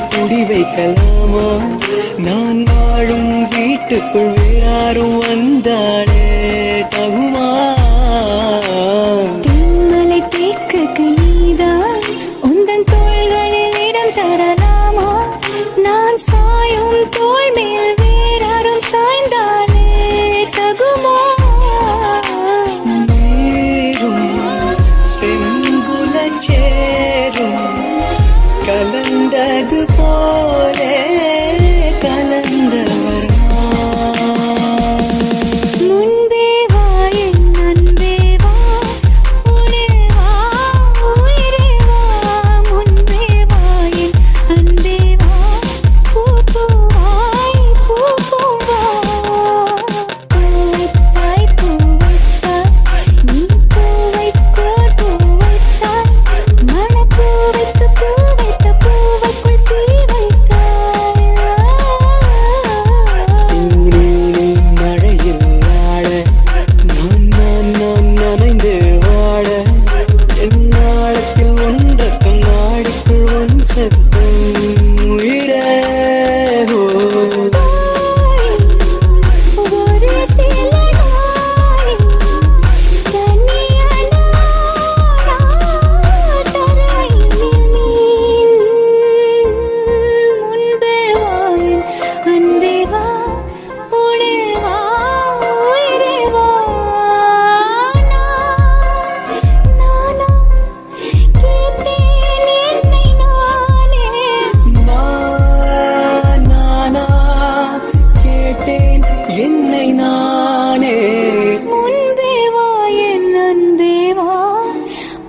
குடி வைக்கலாமா? நான் வாழும் வீட்டுக்குள் வேறாரும் வந்தாடே தகுமா? தேக்கு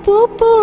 不不